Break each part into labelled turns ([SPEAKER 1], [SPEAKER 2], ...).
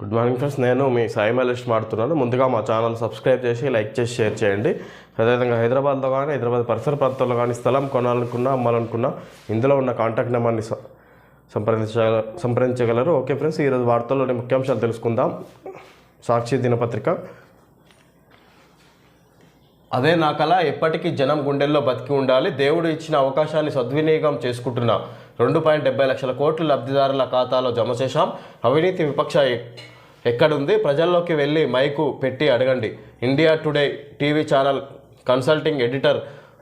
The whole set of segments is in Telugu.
[SPEAKER 1] గుడ్ మార్నింగ్ ఫ్రెండ్స్ నేను మీ సాయి మలేష్ మాడుతున్నాను. ముందుగా మా ఛానల్ సబ్స్క్రైబ్ చేసి లైక్ చేసి షేర్ చేయండి. అదేవిధంగా హైదరాబాద్లో కానీ హైదరాబాద్ పరిసర ప్రాంతాల్లో కానీ స్థలం కొనాలనుకున్నా అమ్మాలనుకున్నా ఇందులో ఉన్న కాంటాక్ట్ నెంబర్ని సంప్రదించ సంప్రదించగల సంప్రదించగలరు. ఓకే ఫ్రెండ్స్ ఈరోజు వార్తల్లోని ముఖ్యాంశాలు తెలుసుకుందాం. సాక్షి దినపత్రిక. అదే నా కళ ఎప్పటికీ జనం గుండెల్లో బతికి ఉండాలి. దేవుడు ఇచ్చిన అవకాశాన్ని సద్వినియోగం చేసుకుంటున్నా. రెండు పాయింట్ డెబ్బై లక్షల కోట్లు లబ్ధిదారుల ఖాతాలో జమ చేశాం. అవినీతి విపక్ష ఎక్కడుంది? ప్రజల్లోకి వెళ్ళి మైకు పెట్టి అడగండి. India today TV channel consulting editor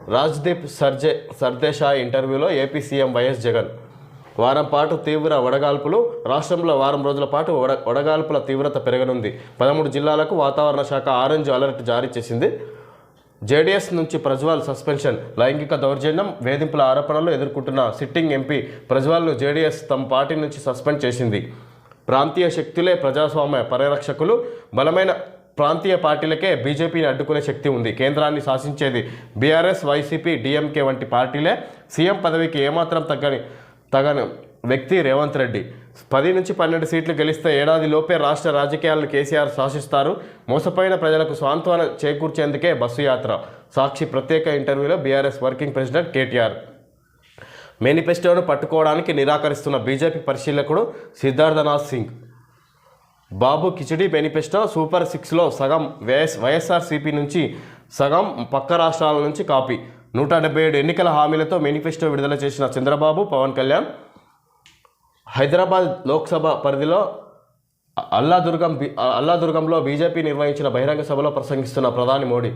[SPEAKER 1] Rajdeep సర్జే Sardesai ఇంటర్వ్యూలో ఏపీ సీఎం వైఎస్ జగన్. వారం పాటు తీవ్ర వడగాల్పులు. రాష్ట్రంలో వారం రోజుల పాటు వడ వడగాల్పుల తీవ్రత పెరగనుంది. పదమూడు జిల్లాలకు వాతావరణ శాఖ ఆరెంజ్ అలర్ట్ జారీ చేసింది. జేడీఎస్ నుంచి ప్రజ్వాల్ సస్పెన్షన్. లైంగిక దౌర్జన్యం వేధింపుల ఆరోపణలు ఎదుర్కొంటున్న సిట్టింగ్ ఎంపీ ప్రజ్వాల్ను జేడీఎస్ తమ పార్టీ నుంచి సస్పెండ్ చేసింది. ప్రాంతీయ శక్తులే ప్రజాస్వామ్య పరిరక్షకులు. బలమైన ప్రాంతీయ పార్టీలకే బీజేపీని అడ్డుకునే శక్తి ఉంది. కేంద్రాన్ని శాసించేది బీఆర్ఎస్ వైసీపీ డిఎంకే వంటి పార్టీలే. సీఎం పదవికి ఏమాత్రం తగ్గని తగని వ్యక్తి రేవంత్ రెడ్డి. పది నుంచి పన్నెండు సీట్లు గెలిస్తే ఏడాది లోపే రాష్ట్ర రాజకీయాలను కేసీఆర్ శాసిస్తారు. మోసపోయిన ప్రజలకు స్వాంతవన చేకూర్చేందుకే బస్సు యాత్ర. సాక్షి ప్రత్యేక ఇంటర్వ్యూలో బీఆర్ఎస్ వర్కింగ్ ప్రెసిడెంట్ కేటీఆర్. మేనిఫెస్టోను పట్టుకోవడానికి నిరాకరిస్తున్న బీజేపీ పరిశీలకుడు సిద్ధార్థనాథ్ సింగ్. బాబు కిచడీ మేనిఫెస్టో సూపర్ సిక్స్లో సగం వైఎస్ వైఎస్ఆర్సీపీ నుంచి సగం పక్క రాష్ట్రాల నుంచి కాపీ. నూట డెబ్బై ఏడు ఎన్నికల హామీలతో మేనిఫెస్టో విడుదల చేసిన చంద్రబాబు పవన్ కళ్యాణ్ హైదరాబాద్ లోక్సభ పరిధిలో అల్లాదుర్గం అల్లాదుర్గంలో బీజేపీ నిర్వహించిన బహిరంగ సభలో ప్రసంగిస్తున్న ప్రధాని మోడీ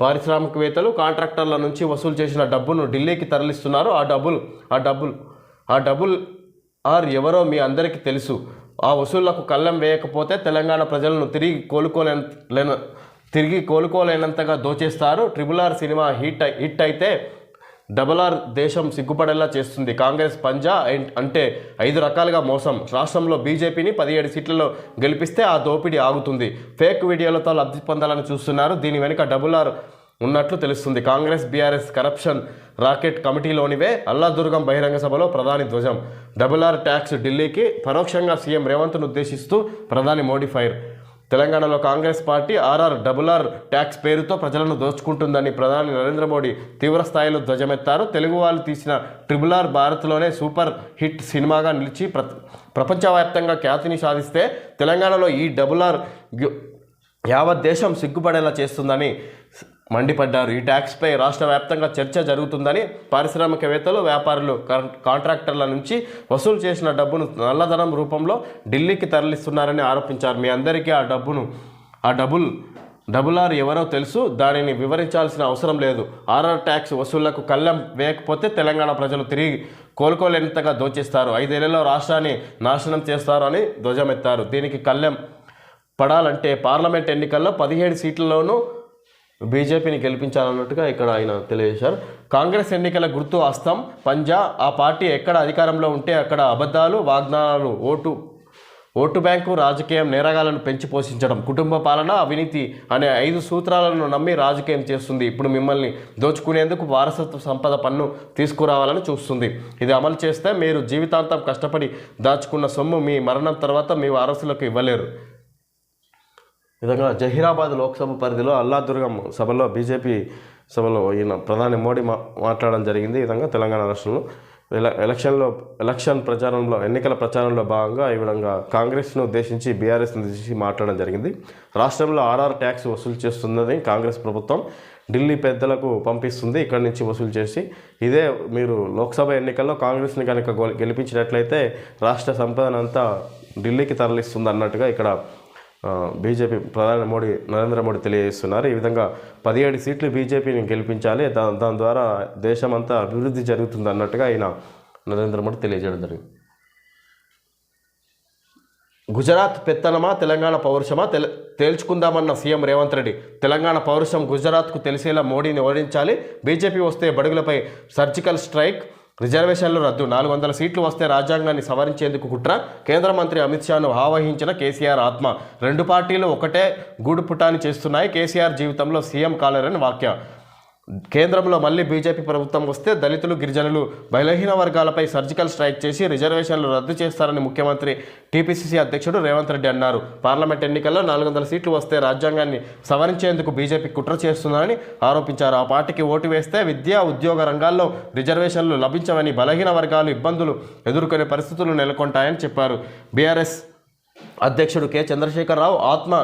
[SPEAKER 1] పారిశ్రామికవేత్తలు కాంట్రాక్టర్ల నుంచి వసూలు చేసిన డబ్బును ఢిల్లీకి తరలిస్తున్నారు. ఆ డబ్బులు ఆ డబ్బులు ఆ డబ్బులు ఆర్ ఎవరో మీ అందరికీ తెలుసు. ఆ వసూళ్ళకు కళ్ళెం వేయకపోతే తెలంగాణ ప్రజలను తిరిగి కోలుకోలేన లేన- తిరిగి కోలుకోలేనంతగా దోచేస్తారు. Triple R cinema hit hit అయితే డబల్ ఆర్ దేశం సిగ్గుపడేలా చేస్తుంది. కాంగ్రెస్ పంజా అండ్- అంటే ఐదు రకాలుగా మోసం. రాష్ట్రంలో బీజేపీని పదిహేడు సీట్లలో గెలిపిస్తే ఆ దోపిడీ ఆగుతుంది. ఫేక్ వీడియోలతో లబ్ధి పొందాలని చూస్తున్నారు. దీని వెనుక డబుల్ ఆర్ ఉన్నట్లు తెలుస్తుంది. కాంగ్రెస్ బీఆర్ఎస్ కరప్షన్ రాకెట్ కమిటీలోనివే అల్లాదుర్గం బహిరంగ సభలో ప్రధాని ధ్వజం. డబుల్ ఆర్ ట్యాక్స్ ఢిల్లీకి పరోక్షంగా సీఎం రేవంత్ను ఉద్దేశిస్తూ ప్రధాని మోడీ ఫైర్. తెలంగాణలో Congress party RR double R tax పేరుతో ప్రజలను దోచుకుంటుందని ప్రధాని నరేంద్ర మోడీ తీవ్రస్థాయిలో ధ్వజమెత్తారు. తెలుగు వాళ్ళు తీసిన ట్రిబుల్ ఆర్ భారత్లోనే సూపర్ హిట్ సినిమాగా నిలిచి ప్ర ప్రపంచవ్యాప్తంగా ఖ్యాతిని సాధిస్తే తెలంగాణలో ఈ డబుల్ ఆర్ యావత్ దేశం సిగ్గుపడేలా చేస్తుందని మండిపడ్డారు. ఈ ట్యాక్స్పై రాష్ట్ర వ్యాప్తంగా చర్చ జరుగుతుందని పారిశ్రామికవేత్తలు వ్యాపారులు కాంట్రాక్టర్ల నుంచి వసూలు చేసిన డబ్బును నల్లధనం రూపంలో ఢిల్లీకి తరలిస్తున్నారని ఆరోపించారు. మీ అందరికీ ఆ డబ్బును ఆ డబుల్ డబుల్ ఆర్ ఎవరో తెలుసు. దానిని వివరించాల్సిన అవసరం లేదు. ఆర్ఆర్ ట్యాక్స్ వసూళ్ళకు కళ్ళెం వేయకపోతే తెలంగాణ ప్రజలు తిరిగి కోలుకోలేనంతగా దోచేస్తారు. ఐదేళ్ళలో రాష్ట్రాన్ని నాశనం చేస్తారు అని ధ్వజమెత్తారు. దీనికి కళ్ళెం పడాలంటే పార్లమెంట్ ఎన్నికల్లో పదిహేడు సీట్లలోనూ బీజేపీని గెలిపించాలన్నట్టుగా ఇక్కడ ఆయన తెలియజేశారు. కాంగ్రెస్ ఎన్నికల గుర్తు అస్తం పంజా ఆ పార్టీ ఎక్కడ అధికారంలో ఉంటే అక్కడ అబద్ధాలు వాగ్దానాలు ఓటు ఓటు బ్యాంకు రాజకీయం నేరగాలను పెంచి పోషించడం కుటుంబ పాలన అవినీతి అనే ఐదు సూత్రాలను నమ్మి రాజకీయం చేస్తుంది. ఇప్పుడు మిమ్మల్ని దోచుకునేందుకు వారసత్వ సంపద పన్ను తీసుకురావాలని చూస్తుంది. ఇది అమలు చేస్తే మీరు జీవితాంతం కష్టపడి దాచుకున్న సొమ్ము మీ మరణం తర్వాత మీ వారసులకు ఇవ్వలేరు. విధంగా జహీరాబాద్ లోక్సభ పరిధిలో అల్లాదుర్గం సభలో బీజేపీ సభలో ఈయన ప్రధాని మోడీ మా మాట్లాడడం జరిగింది. ఈ విధంగా తెలంగాణ రాష్ట్రంలో ఎలక్షన్లో ఎలక్షన్ ప్రచారంలో ఎన్నికల ప్రచారంలో భాగంగా ఈ విధంగా కాంగ్రెస్ను ఉద్దేశించి బీఆర్ఎస్ను ఉద్దేశించి మాట్లాడడం జరిగింది. రాష్ట్రంలో ఆర్ఆర్ ట్యాక్స్ వసూలు చేస్తుందని కాంగ్రెస్ ప్రభుత్వం. ఢిల్లీ పెద్దలకు పంపిస్తుంది. ఇక్కడి నుంచి వసూలు చేసి ఇదే మీరు లోక్సభ ఎన్నికల్లో కాంగ్రెస్ని కనుక గెలిపించినట్లయితే రాష్ట్ర సంపదనంతా ఢిల్లీకి తరలిస్తుంది అన్నట్టుగా ఇక్కడ బీజేపీ ప్రధాని మోడీ నరేంద్ర మోడీ తెలియజేస్తున్నారు. ఈ విధంగా పదిహేడు సీట్లు బీజేపీని గెలిపించాలి. దా దాని ద్వారా దేశమంతా అభివృద్ధి జరుగుతుంది అన్నట్టుగా ఆయన నరేంద్ర మోడీ తెలియజేయడం జరిగింది. గుజరాత్ పెత్తనమా తెలంగాణ పౌరుషమా? తెల తేల్చుకుందామన్న సీఎం రేవంత్ రెడ్డి తెలంగాణ పౌరుషం గుజరాత్కు తెలిసేలా మోడీని ఓడించాలి. బీజేపీ వస్తే బడుగులపై సర్జికల్ స్ట్రైక్. రిజర్వేషన్లు రద్దు. నాలుగు వందల సీట్లు వస్తే రాజ్యాంగాన్ని సవరించేందుకు కుట్ర. కేంద్ర మంత్రి అమిత్ షాను ఆవహించిన కేసీఆర్ ఆత్మ. రెండు పార్టీలు ఒకటే గూడుపుటాన్ని చేస్తున్నాయి. కేసీఆర్ జీవితంలో సీఎం కాలేరని వాక్యం. కేంద్రంలో మళ్ళీ బీజేపీ ప్రభుత్వం వస్తే దళితులు గిరిజనులు బలహీన వర్గాలపై సర్జికల్ స్ట్రైక్ చేసి రిజర్వేషన్లు రద్దు చేస్తారని ముఖ్యమంత్రి టీపీసీసీ అధ్యక్షుడు రేవంత్ రెడ్డి అన్నారు. పార్లమెంట్ ఎన్నికల్లో నాలుగు వందల సీట్లు వస్తే రాజ్యాంగాన్ని సవరించేందుకు బీజేపీ కుట్ర చేస్తుందని ఆరోపించారు. ఆ పార్టీకి ఓటు వేస్తే విద్యా ఉద్యోగ రంగాల్లో రిజర్వేషన్లు లభించవని బలహీన వర్గాలు ఇబ్బందులు ఎదుర్కొనే పరిస్థితులు నెలకొంటాయని చెప్పారు. బీఆర్ఎస్ అధ్యక్షుడు కె. చంద్రశేఖరరావు ఆత్మ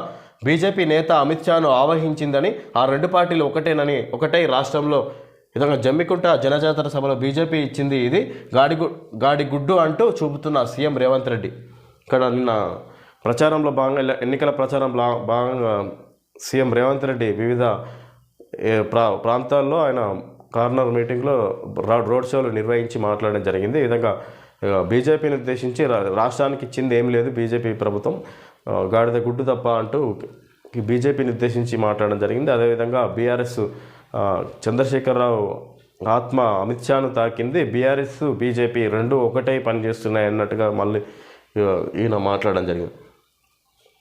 [SPEAKER 1] బీజేపీ నేత అమిత్ షాను ఆవహించిందని ఆ రెండు పార్టీలు ఒకటేనని ఒకటే రాష్ట్రంలో విధంగా జమ్మికుంట జనజాతర సభలో బీజేపీ ఇచ్చింది ఇది. గాడిగు గాడిగుడ్డు అంటూ చూపుతున్న సీఎం రేవంత్ రెడ్డి. ఇక్కడ నిన్న ప్రచారంలో భాగంగా ఎన్నికల ప్రచారం భాగంగా సీఎం రేవంత్ రెడ్డి వివిధ ప్రా ప్రాంతాల్లో ఆయన కార్నర్ మీటింగ్లో రోడ్ షోలు నిర్వహించి మాట్లాడడం జరిగింది. ఈ విధంగా బీజేపీని ఉద్దేశించి రా- రాష్ట్రానికి ఇచ్చింది ఏం లేదు బీజేపీ ప్రభుత్వం. గాడిద గుడ్డు తప్ప అంటూ బీజేపీని ఉద్దేశించి మాట్లాడడం జరిగింది. అదేవిధంగా బీఆర్ఎస్ చంద్రశేఖరరావు ఆత్మ అమిత్ షాను తాకింది. బీఆర్ఎస్ బీజేపీ రెండు ఒకటే పనిచేస్తున్నాయి అన్నట్టుగా మళ్ళీ ఈయన మాట్లాడడం జరిగింది.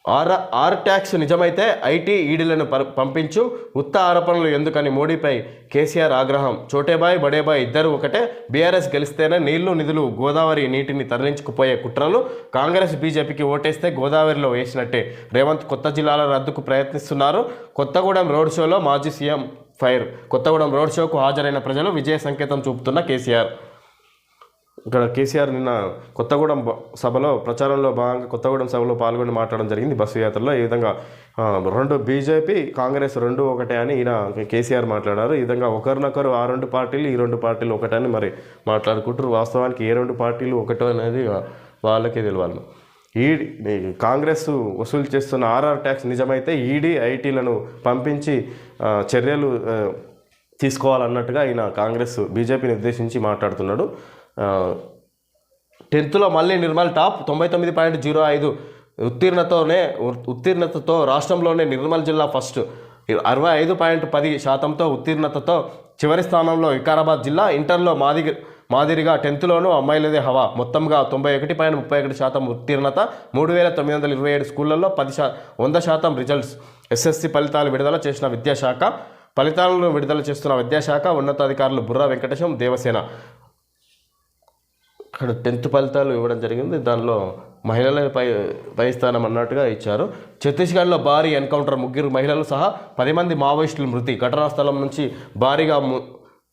[SPEAKER 1] ఆర్ ఆర్ ట్యాక్స్ నిజమైతే ఐటీ ఈడీలను ప- పంపించు. ఉత్త ఆరోపణలు ఎందుకని మోడీపై కేసీఆర్ ఆగ్రహం. చోటేబాయ్ బడేబాయ్ ఇద్దరు ఒకటే. బీఆర్ఎస్ గెలిస్తేనే నీళ్ళు నిధులు గోదావరి నీటిని తరలించుకుపోయే కుట్రలు కాంగ్రెస్ బీజేపీకి ఓటేస్తే గోదావరిలో వేసినట్టే. రేవంత్ కొత్త జిల్లాల రద్దుకు ప్రయత్నిస్తున్నారు. కొత్తగూడెం రోడ్ షోలో మాజీ సీఎం ఫైర్. కొత్తగూడెం రోడ్ షోకు హాజరైన ప్రజలు విజయ సంకేతం చూపుతున్న కేసీఆర్. ఇక్కడ కేసీఆర్ నిన్న కొత్తగూడెం సభలో ప్రచారంలో భాగంగా కొత్తగూడెం సభలో పాల్గొని మాట్లాడడం జరిగింది బస్సు యాత్రలో. ఈ విధంగా రెండు బీజేపీ కాంగ్రెస్ రెండు ఒకటే అని ఈయన కేసీఆర్ మాట్లాడారు. ఈ విధంగా ఒకరినొకరు ఆ రెండు పార్టీలు ఈ రెండు పార్టీలు ఒకటే అని మరి మాట్లాడుకుంటారు వాస్తవానికి ఏ రెండు పార్టీలు ఒకటో అనేది వాళ్ళకే తెలియాలి ఈ కాంగ్రెస్ వసూలు చేస్తున్న ఆర్ఆర్ ట్యాక్స్ నిజమైతే ఈడీ ఐటీలను పంపించి చర్యలు తీసుకోవాలన్నట్టుగా ఈయన కాంగ్రెస్ బీజేపీని ఉద్దేశించి మాట్లాడుతున్నాడు. టెన్త్లో మళ్ళీ నిర్మల్ టాప్ తొంభై తొమ్మిది పాయింట్ జీరో ఐదు ఉత్తీర్ణతోనే ఉత్తీర్ణతతో రాష్ట్రంలోనే నిర్మల్ జిల్లా ఫస్ట్. అరవై ఐదు పాయింట్ పది శాతంతో ఉత్తీర్ణతతో చివరి స్థానంలో వికారాబాద్ జిల్లా ఇంటర్లో మాది మాదిరిగా టెన్త్లోనూ అమ్మాయిలదే హవా. మొత్తంగా తొంభై ఒకటి పాయింట్ ముప్పై ఒకటి శాతం ఉత్తీర్ణత మూడు వేల తొమ్మిది వందల ఇరవై ఏడు స్కూళ్ళలో పది శా వంద శాతం రిజల్ట్స్. ఎస్ఎస్సి ఫలితాలు విడుదల చేసిన విద్యాశాఖ ఫలితాలను విడుదల చేస్తున్న విద్యాశాఖ ఉన్నతాధికారులు బుర్రా వెంకటేశం దేవసేన. అక్కడ టెన్త్ ఫలితాలు ఇవ్వడం జరిగింది. దానిలో మహిళల పై పై స్థానం అన్నట్టుగా ఇచ్చారు. ఛత్తీస్గఢ్లో భారీ ఎన్కౌంటర్ ముగ్గురు మహిళలు సహా పది మంది మావోయిస్టులు మృతి. ఘటనా స్థలం నుంచి భారీగా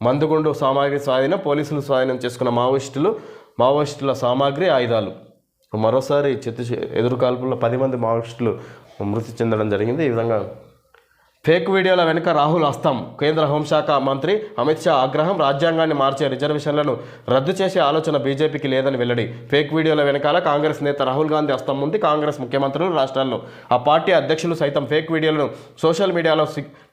[SPEAKER 1] మందుగుండు సామాగ్రి స్వాధీనం పోలీసులు స్వాధీనం చేసుకున్న మావోయిస్టులు మావోయిస్టుల సామాగ్రి ఆయుధాలు. మరోసారి ఛత్తీస్ ఎదురు కాల్పుల్లో పది మంది మావోయిస్టులు మృతి చెందడం జరిగింది. ఈ విధంగా ఫేక్ వీడియోల వెనుక రాహుల్ హస్తం. కేంద్ర హోంశాఖ మంత్రి అమిత్ షా ఆగ్రహం రాజ్యాంగాన్ని మార్చే రిజర్వేషన్లను రద్దు చేసే ఆలోచన బీజేపీకి లేదని వెల్లడి. ఫేక్ వీడియోల వెనకాల కాంగ్రెస్ నేత రాహుల్ గాంధీ హస్తం ఉంది కాంగ్రెస్ ముఖ్యమంత్రులు రాష్ట్రాల్లో. ఆ పార్టీ అధ్యక్షులు సైతం ఫేక్ వీడియోలను సోషల్ మీడియాలో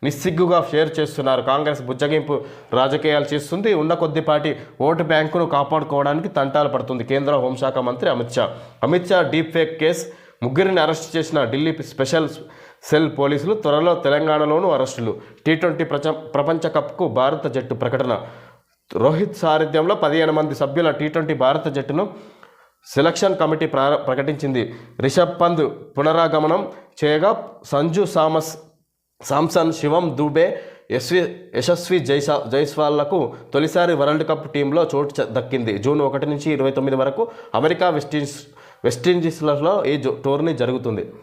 [SPEAKER 1] నిస్సిగ్గుగా షేర్ చేస్తున్నారు. కాంగ్రెస్ బుజ్జగింపు రాజకీయాలు చేస్తుంది. ఉన్న కొద్దిపాటి ఓటు బ్యాంకును కాపాడుకోవడానికి తంటాలు పడుతుంది కేంద్ర హోంశాఖ మంత్రి Amit Shah. Amit Shah deep fake case ముగ్గురిని అరెస్ట్ చేసిన ఢిల్లీ స్పెషల్ సెల్ పోలీసులు త్వరలో తెలంగాణలోనూ అరెస్టులు. టీ ట్వంటీ ప్రచ ప్రపంచ కప్కు భారత జట్టు ప్రకటన. రోహిత్ సారథ్యంలో పదిహేను మంది సభ్యుల టీ ట్వంటీ భారత జట్టును సెలక్షన్ కమిటీ ప్రార ప్రకటించింది. రిషబ్ పంత్ పునరాగమనం చేయగా సంజు సామస్ సామ్సన్ శివం దూబే యశ్వి యశస్వి జైసా జైస్వాళ్ళకు తొలిసారి వరల్డ్ కప్ టీంలో చోటు దక్కింది. జూన్ ఒకటి నుంచి ఇరవై తొమ్మిది వరకు అమెరికా వెస్టిండీస్ వెస్టిండీస్లలో ఈ జో- టోర్నీ జరుగుతుంది.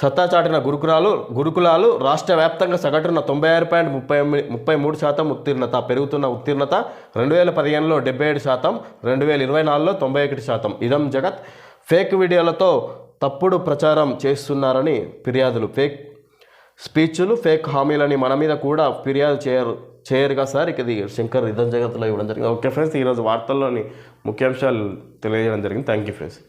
[SPEAKER 1] సత్తా చాటిన గురుకులాలు గురుకులాలు రాష్ట్ర వ్యాప్తంగా సగటున తొంభై ఆరు పాయింట్ ముప్పై ముప్పై మూడు శాతం ఉత్తీర్ణత పెరుగుతున్న ఉత్తీర్ణత రెండు వేల పదిహేనులో డెబ్బై ఏడు శాతం రెండు వేల ఇరవై నాలుగులో తొంభై ఒకటి శాతం. ఇదం జగత్. ఫేక్ వీడియోలతో తప్పుడు ప్రచారం చేస్తున్నారని ఫిర్యాదులు. ఫేక్ స్పీచ్లు ఫేక్ హామీలని మన మీద కూడా ఫిర్యాదు చేయరు చేయరుగా సార్? ఇక ఇది శంకర్ ఇదం జగత్లో ఇవ్వడం జరిగింది. ఓకే ఫ్రెండ్స్ ఈరోజు వార్తల్లోని ముఖ్యాంశాలు తెలియజేయడం జరిగింది. Thank you friends.